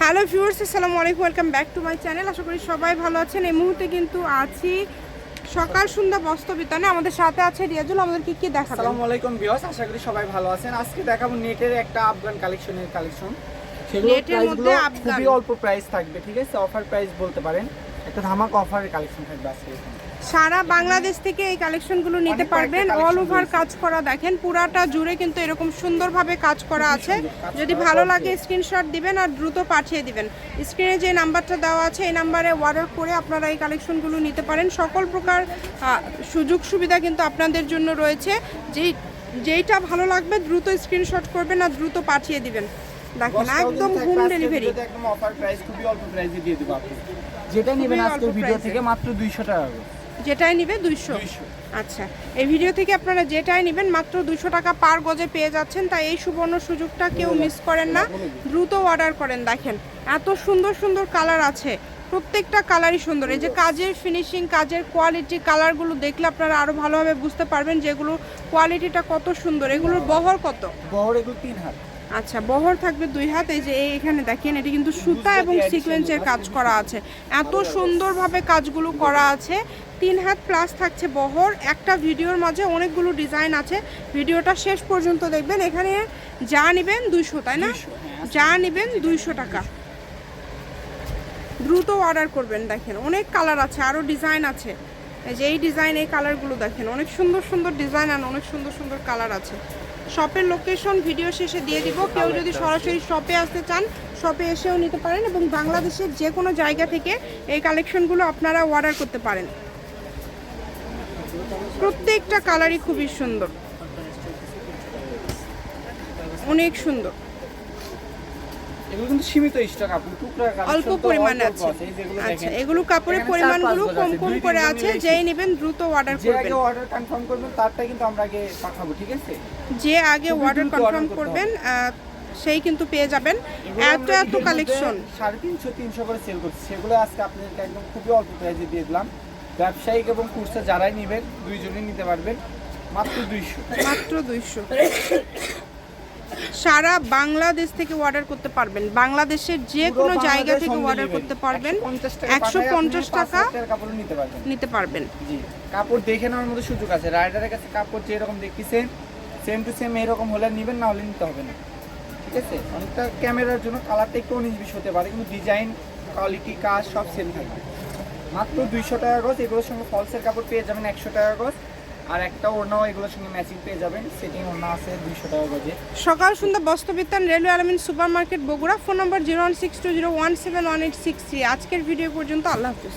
Hello viewers আসসালামু আলাইকুম welcome back to my channel. আশা করি সবাই ভালো আছেন। এই মুহূর্তে কিন্তু আছি সকাল সন্ধ্যা বস্ত্র বিতানে আমাদের সাথে আছে রিয়াজুল আমাদের কি কি দেখাবেন? আসসালামু আলাইকুম বিয়স আশা করি সবাই ভালো আছেন। আজকে দেখাবো নেটের একটা আফগান কালেকশনের কালেকশন। নেটের মধ্যে। খুবই অল্প প্রাইস থাকবে ঠিক আছে? অফার প্রাইস বলতে পারেন। একটা ধামাক অফারের কালেকশন থাকবে আজকে এখানে। সারা বাংলাদেশ থেকে এই কালেকশনগুলো নিতে পারবেন। অল ওভার কাজ করা দেখেন পুরাটা জুড়ে কিন্তু এরকম সুন্দরভাবে কাজ করা আছে। যদি ভালো লাগে স্ক্রিনশট দিবেন আর দ্রুত পাঠিয়ে দিবেন। স্ক্রিনে যে নাম্বারটা দেওয়া আছে এই নাম্বারে অর্ডার করে আপনারা এই কালেকশনগুলো নিতে পারেন। সকল প্রকার সুযোগ সুবিধা কিন্তু আপনাদের জন্য রয়েছে। যেই যেইটা ভালো লাগবে দ্রুত স্ক্রিনশট করবেন আর দ্রুত পাঠিয়ে দিবেন। দেখেন একদম হোম ডেলিভারি একদম অফার প্রাইস খুবই অল্প প্রাইসে দিয়ে দেবো আপনি যেটা নেবেন আজকের ভিডিও থেকে মাত্র দুইশো টাকা করে। যেটাই নিবে দুইশো? 200 আচ্ছা এই ভিডিও থেকে আপনারা যেটাই নেবেন মাত্র দুশো টাকা পার গজে পেয়ে যাচ্ছেন তাই এই সুবর্ণ সুযোগটা কেউ মিস করেন না। দ্রুত অর্ডার করেন দেখেন এত সুন্দর সুন্দর কালার আছে প্রত্যেকটা কালারই সুন্দর। এই যে কাজের ফিনিশিং কাজের কোয়ালিটি কালারগুলো দেখলে আপনারা আরও ভালোভাবে বুঝতে পারবেন যেগুলো কোয়ালিটিটা কত সুন্দর এগুলোর বহর কত? বহর এগুলো তিন হাত। আচ্ছা বহর থাকবে দুই হাত এই যে এখানে দেখেন এটি কিন্তু সুতা এবং সিকোয়েন্সের কাজ করা আছে। এত সুন্দরভাবে কাজগুলো করা আছে। তিন হাত প্লাস থাকছে বহর। একটা ভিডিওর মাঝে অনেকগুলো ডিজাইন আছে। ভিডিওটা শেষ পর্যন্ত দেখবেন। এখানে যা নেবেন দুইশো তাই না? 200, হ্যাঁ, যা নেবেন দুইশো টাকা। দ্রুত অর্ডার করবেন দেখেন। অনেক কালার আছে আরও ডিজাইন আছে। যে এই ডিজাইন এই কালারগুলো দেখেন অনেক সুন্দর সুন্দর ডিজাইন আর অনেক সুন্দর সুন্দর কালার আছে। শপের লোকেশন ভিডিও শেষে দিয়ে দিব। কেউ যদি সরাসরি শপে আসতে চান শপে এসেও নিতে পারেন এবং বাংলাদেশের যে কোনো জায়গা থেকে এই কালেকশনগুলো আপনারা অর্ডার করতে পারেন। প্রত্যেকটা কালারই খুবই সুন্দর। অনেক সুন্দর। এগুলো কিন্তু সীমিত স্টক আপনি টুকরা অল্প তো আছে। আচ্ছা এগুলো কাপড়ের পরিমাণগুলো কম কম করে আছে যেই নেবেন দ্রুত অর্ডার যে আগে অর্ডার কনফার্ম করবেন তারটা কিন্তু আমরা আগে পাঠাবো ঠিক আছে? যে আগে অর্ডার কনফার্ম করবেন সেই কিন্তু পেয়ে যাবেন। এত এত কালেকশন সাড়ে তিনশো তিনশো করে সেল করছি। সেগুলো আজকে আপনাদেরকে একদম খুবই অল্প প্রাইসে দিয়ে দিলাম। ব্যবসায়িক এবং কুর্সা যারাই নেবেন দুইজনই নিতে পারবেন। মাত্র দুইশো। মাত্র দুইশো। সারা বাংলাদেশ থেকে অর্ডার করতে পারবেন। বাংলাদেশের যে কোনো জায়গা থেকে অর্ডার করতে পারবেন। একশো পঞ্চাশ টাকা নিতে পারবেন। কাপড় দেখে নেওয়ার মতো সুযোগ আছে। রাইডারের কাছে কাপড় যেরকম দেখতেছেন সেম টু সেম এরকম হলে নেবেন না হলে নিতে হবে না। ঠিক আছে? অনেকটা ক্যামেরার জন্য কালারটা একটু উনিশ বিশ হতে পারে কিন্তু ডিজাইন কোয়ালিটি কাজ সব সেম থাকবে। মাত্র দুইশো টাকা গজ এগুলোর সঙ্গে ফলসের কাপড় পেয়ে যাবেন একশো টাকা গজ। আর একটা ওড়নাও এগুলোর সঙ্গে ম্যাচিং পেয়ে যাবেন। সেটিং ওড়না আছে দুইশো টাকা গজে। সকাল সন্ধ্যা বস্ত্রবিতান রেলওয়ে আলমিন super market Bogura. Phone number zero one six two zero one seven one eight six three আজকের ভিডিও পর্যন্ত, আল্লাহ হাফিজ।